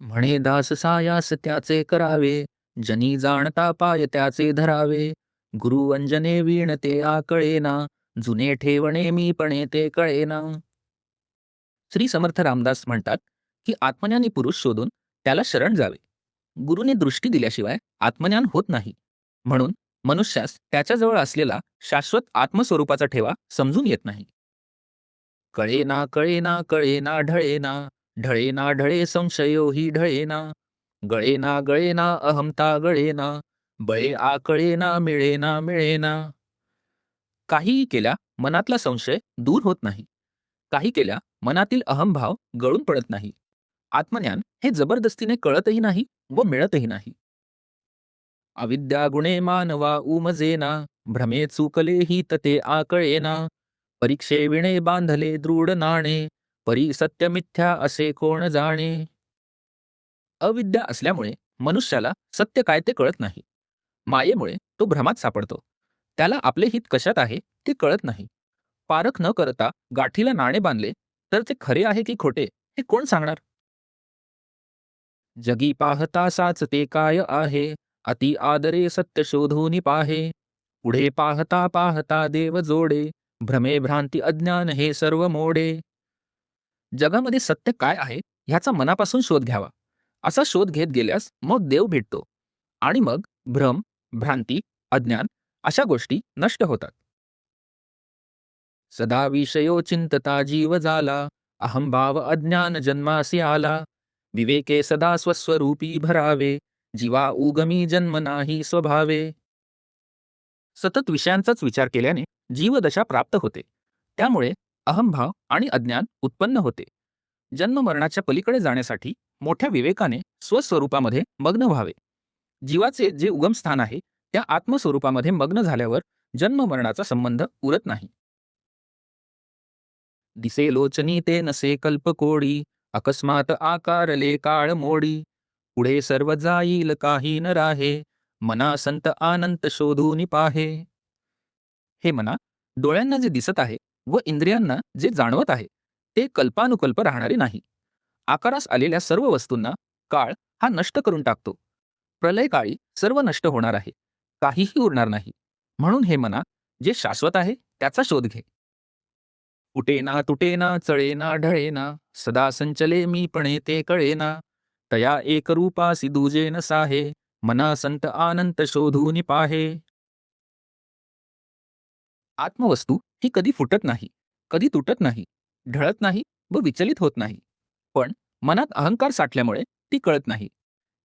म्हणे दास सायास त्याचे करावे जनी जाणता पाय त्याचे धरावे. गुरु अंजने वीण ते आकळेना जुने ठेवणे मी पणे ते कळेना. श्री समर्थ रामदास म्हणतात की आत्मज्ञानी पुरुष शोधून त्याला शरण जावे. गुरुने दृष्टी दिल्याशिवाय आत्मज्ञान होत नाही. म्हणून मनुष्यास त्याच्याजवळ असलेला शाश्वत आत्मस्वरूपाचा ठेवा समजून येत नाही. कळेना कळेना कळेना ढळेना. ढळेना ढळे संशयो ही ढळेना. गळेना गळेना अहमता गळेना. बळे आकळेना मिळेना मिळेना. काहीही केल्या मनातला संशय दूर होत नाही. काही केल्या मनातील अहमभाव गळून पडत नाही. आत्मज्ञान हे जबरदस्तीने कळतही नाही व मिळतही नाही. अविद्या गुणे मानवा उमजेना. भ्रमे चुकले ही तते आकळेना परीक्षे विणे बांधले दृढ नाणे. परी सत्य मिथ्या असे कोण जाणे? अविद्या असल्यामुळे मनुष्याला सत्य काय ते कळत नाही. मायेमुळे तो भ्रमात सापडतो. त्याला आपले हित कशात आहे ते कळत नाही. पारख न करता गाठीला नाणे बांधले तर ते खरे आहे की खोटे हे कोण सांगणार? जगी पाहता साच ते काय आहे अति आदरे सत्य शोधून पाहे. पुढे पाहता पाहता देव जोडे भ्रमे भ्रांती अज्ञान हे सर्व मोडे. जगामध्ये सत्य काय आहे ह्याचा मनापासून शोध घ्यावा. असा शोध घेत गेल्यास मग देव भेटतो आणि मग भ्रम भ्रांती अज्ञान अशा गोष्टी नष्ट होतात. सदा विषयो चिंतता जीव झाला अहंभाव अज्ञान जन्मासी आला. विवेके सदा स्वस्वरूपी भरावे जीवा उगमी जन्म नाही स्वभावे. सतत विषयांचाच विचार केल्याने जीवदशा प्राप्त होते. त्यामुळे अहंभाव आणि अज्ञान उत्पन्न होते. जन्म मरणाच्या पलीकडे जाण्यासाठी मोठ्या विवेकाने स्वस्वरूपामध्ये मग्न व्हावे. जीवाचे जे उगमस्थान आहे त्या आत्मस्वरूपामध्ये मग्न झाल्यावर जन्म मरणाचा संबंध उरत नाही. दिसे लोचनी ते नसे कल्पकोडी अकस्मात आकारले काळ मोडी. पुढे सर्व जाईल काही न राहे मना संत आनंत शोधून पाहे. हे मना डोळ्यांना जे दिसत आहे व इंद्रियांना जे जाणवत आहे ते कल्पानुकल्प राहणारे नाही. आकारास आलेल्या सर्व वस्तूंना काळ हा नष्ट करून टाकतो. प्रलय काळी सर्व नष्ट होणार आहे काहीही उरणार नाही. म्हणून हे मना जे शाश्वत आहे त्याचा शोध घे. उटेना तुटेना चळेना ढळेना सदा संचले मी पणे ते कळेना तया एक रूपा सिदुजे न साहे मना संत आनंत शोधून पाहे. आत्मवस्तू ही कधी फुटत नाही कधी तुटत नाही ढळत नाही व विचलित होत नाही. पण मनात अहंकार साठल्यामुळे ती कळत नाही.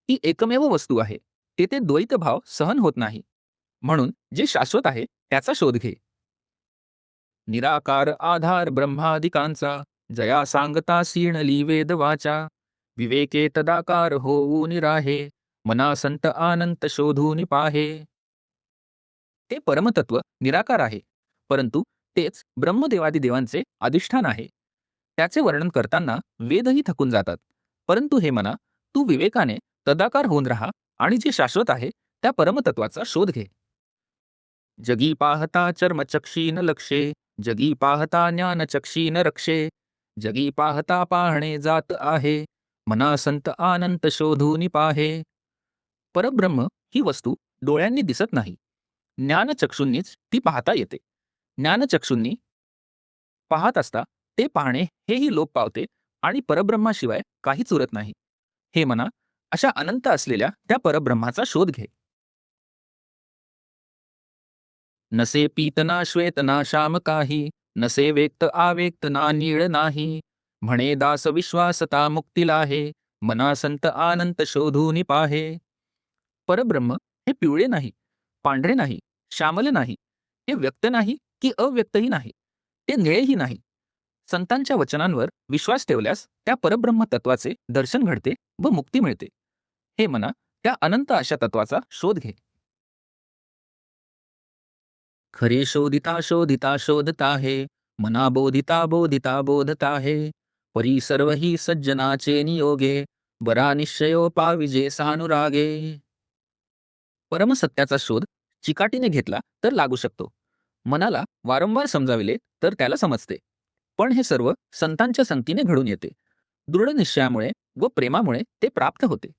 ती एकमेव वस्तू आहे तेथे द्वैत भाव सहन होत नाही. म्हणून जे शाश्वत आहे त्याचा शोध घे. निराकार आधार ब्रह्मादिकांचा जया सांगता सीणली वेद वाचा विवेके तदाकार होऊ निराहे मना संत आनंत शोधून पाहे. ते परमतत्व निराकार आहे परंतु तेच ब्रह्मदेवादी देवांचे अधिष्ठान आहे. त्याचे वर्णन करताना वेदही थकून जातात. परंतु हे म्हणा तू विवेकाने तदाकार होऊन राहा आणि जे शाश्वत आहे त्या परमतत्वाचा शोध घे. जगी पाहता चर्मचक्षी न लक्षे जगी पाहता ज्ञानचक्षीन रक्षे जगी पाहता पाहणे जात आहे मना संत आनंत शोधून पाहे. परब्रह्म ही वस्तू डोळ्यांनी दिसत नाही. ज्ञानचक्षूंनीच ती पाहता येते. ज्ञानचक्षूंनी पाहत असता ते पाहणे हेही लोप पावते आणि परब्रह्माशिवाय काहीच उरत नाही. हे म्हणा अशा अनंत असलेल्या त्या परब्रह्माचा शोध घे. नसे पीतना श्वेतना श्याम काही नसे व्यक्त आवेक्त ना नीळ नाही. म्हणे दास विश्वासता मुक्तीलाहे मना संत आनंत शोधून पाहे. परब्रह्म हे पिवळे नाही पांढरे नाही श्यामल नाही हे व्यक्त नाही की अव्यक्तही नाही. ते निळेही नाही. संतांच्या वचनांवर विश्वास ठेवल्यास त्या परब्रह्म तत्वाचे दर्शन घडते व मुक्ती मिळते. हे म्हणा त्या अनंत अशा तत्वाचा शोध घे. खरे शोधिता शोधिता शोधता हे मना बोधिता बोधिता बोधता हे परी सर्व ही सज्जनाचे नियोगे बरा निश्चयो पाविजे सानुरागे. परमसत्याचा शोध चिकाटीने घेतला तर लागू शकतो. मनाला वारंवार समजाविले तर त्याला समजते. पण हे सर्व संतांच्या संगतीने घडून येते. दृढ निश्चयामुळे व प्रेमामुळे ते प्राप्त होते.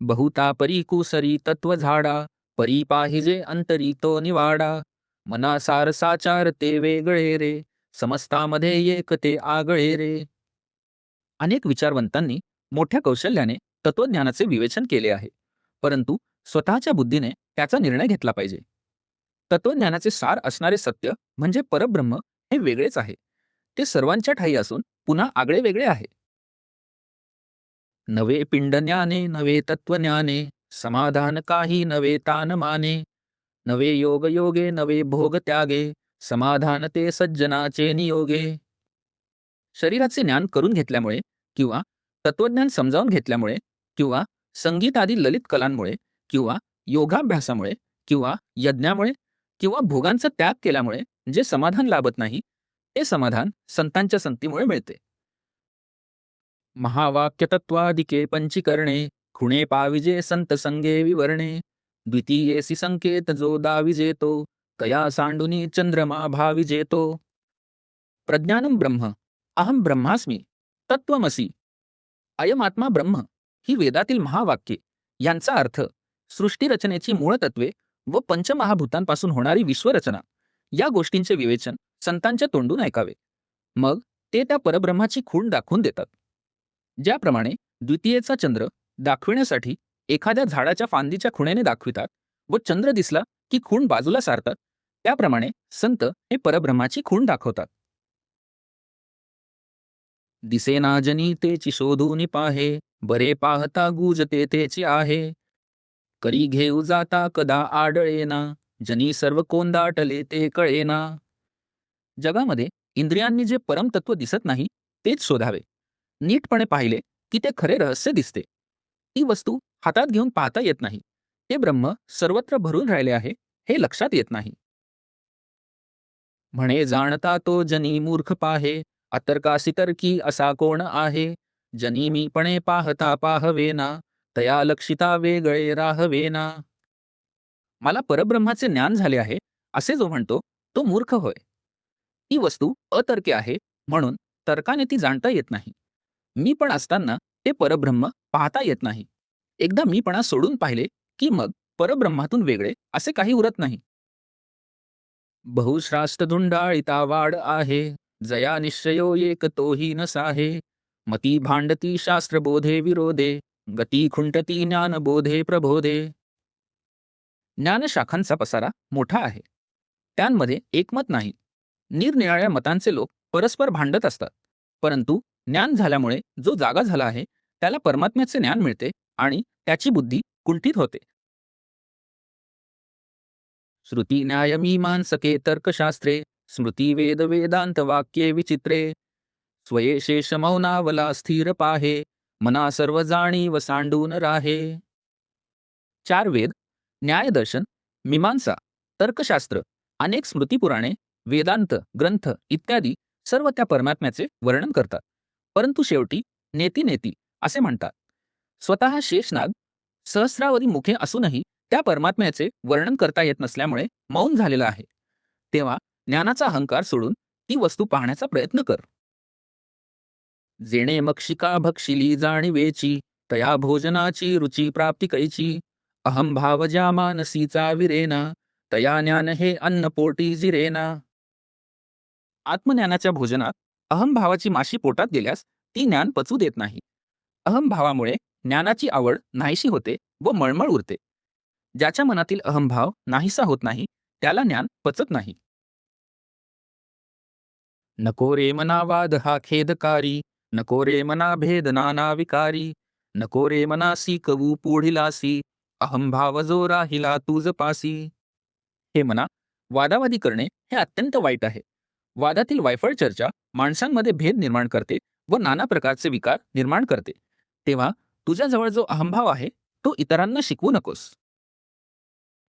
बहुता परीकुसरी तत्व झाडा परी पाहिजे अंतरी तो निवाडा. मनासार साचार ते वेगळे रे समस्तामध्ये एक ते आगळे रे. अनेक विचारवंतांनी मोठ्या कौशल्याने तत्वज्ञानाचे विवेचन केले आहे. परंतु स्वतःच्या बुद्धीने त्याचा निर्णय घेतला पाहिजे. तत्वज्ञानाचे सार असणारे सत्य म्हणजे परब्रह्म हे वेगळेच आहे. ते सर्वांच्या ठाई असून पुन्हा आगळे वेगळे आहे. नवे पिंड ज्ञाने नवे तत्वज्ञाने समाधान काही नवे तान माने. नवे योग योगे नवे भोग त्यागे समाधान ते सज्जनाचे नियोगे. शरीराचे ज्ञान करून घेतल्यामुळे किंवा तत्वज्ञान समजावून घेतल्यामुळे किंवा संगीत आदी ललित कलांमुळे किंवा योगाभ्यासामुळे किंवा यज्ञामुळे किंवा भोगांचा त्याग केल्यामुळे जे समाधान लाभत नाही ते समाधान संतांच्या संतीमुळे मिळते. महावाक्यतत्वादिके पंचीकरणे खुणे पाविजे संत संगे विवरणे द्वितीयेसी संकेत जो दाविजेतो कया सांडुनी चंद्रमा भाविजेतो प्रज्ञानम ब्रह्म अहम ब्रह्मास्मी तत्वमसी अयमात्मा ब्रह्म ही वेदातील महावाक्ये यांचा अर्थ सृष्टीरचनेची मूळ तत्वे व पंचमहाभूतांपासून होणारी विश्वरचना. या गोष्टींचे विवेचन संतांच्या तोंडून ऐकावे. मग ते त्या परब्रह्माची खूण दाखवून देतात. ज्याप्रमाणे द्वितीयेचा चंद्र दाखविण्यासाठी एखाद्या झाडाच्या फांदीच्या खुणेने दाखवितात व चंद्र दिसला की खूण बाजूला सारतात त्याप्रमाणे संत हे परब्रह्माची खूण दाखवतात. दिसेना जनी तेची शोधून पाहे बरे पाहता गुजते तेची आहे. करी घेऊ जाता कदा आढळेना जनी सर्व कोंदाटले ते कळेना. जगामध्ये इंद्रियांनी जे परमतत्व दिसत नाही तेच शोधावे. नीटपणे पाहिले की ते खरे रहस्य दिसते. ती वस्तू हातात घेऊन पाहता येत नाही. ते ब्रह्म सर्वत्र भरून राहिले आहे हे लक्षात येत नाही. म्हणे जाणता तो जनी मूर्ख पाहे अतर्कासितर्की असा कोण आहे? जनी मीपणे पाहता पाहवेना तया लक्षिता वेगळे राहवेना मला परब्रह्माचे ज्ञान झाले आहे असे जो म्हणतो तो मूर्ख होय. ती वस्तू अतर्के आहे म्हणून तर्काने ती जाणता येत नाही. मी पण असताना ते परब्रह्म पाहता येत नाही. एकदा मीपणा सोडून पाहिले की मग परब्रह्मातून वेगळे असे काही उरत नाही. बहुश्रास्त धुंडाळिता वाढ आहे जया निश्चयो एक तोही नसाहे मती भांडती शास्त्रबोधे विरोधे गती खुंटती ज्ञानबोधे प्रबोधे. ज्ञानशाखांचा पसारा मोठा आहे. त्यांमध्ये एकमत नाही. निरनिराळ्या मतांचे लोक परस्पर भांडत असतात. परंतु ज्ञान झाल्यामुळे जो जागा झाला आहे त्याला परमात्म्याचे ज्ञान मिळते आणि त्याची बुद्धी कुंठित होते. श्रुती न्यायमीमांसके तर्कशास्त्रे स्मृती वेद वेदांत वाक्ये विचित्रे. स्वयेशेष मौनावला स्थिर पाहे. मना सर्व जाणीव सांडून राहे. चार वेद न्यायदर्शन मीमांसा तर्कशास्त्र अनेक स्मृतिपुराणे वेदांत ग्रंथ इत्यादी सर्व त्या परमात्म्याचे वर्णन करतात. परंतु शेवटी नेती नेती असे म्हणतात. स्वतः शेषनाग सहस्रावधी मुखे असूनही त्या परमात्म्याचे वर्णन करता येत नसल्यामुळे मौन झालेला आहे. तेव्हा ज्ञानाचा अहंकार सोडून ती वस्तू पाहण्याचा प्रयत्न कर. जेणे मक्षिका भक्षिली जाणीवेची तया भोजनाची रुची प्राप्ती कैची। अहम भावजा मानसीचा विरेना तया ज्ञान हे अन्न पोटी जिरेना। आत्मज्ञानाच्या भोजनात अहमभावाची माशी पोटात गेल्यास ती ज्ञान पचू देत नाही। अहमभावामुळे ज्ञानाची आवड नाहीशी होते व मळमळ उरते। ज्याच्या मनातील अहमभाव नाहीसा होत नाही त्याला ज्ञान पचत नाही। नको रे मनावाद हा खेदकारी नको रे मना भेद नाना विकारी नको रे मनासी कवू पुढिलासी अहमभाव जो राहिला तुझ पासी. हे म्हणा वादावादी करणे हे अत्यंत वाईट आहे. वादातील वायफळ चर्चा माणसांमध्ये भेद निर्माण करते व नाना प्रकारचे विकार निर्माण करते. तेव्हा तुझ्याजवळ जो अहंभाव आहे तो इतरांना शिकवू नकोस.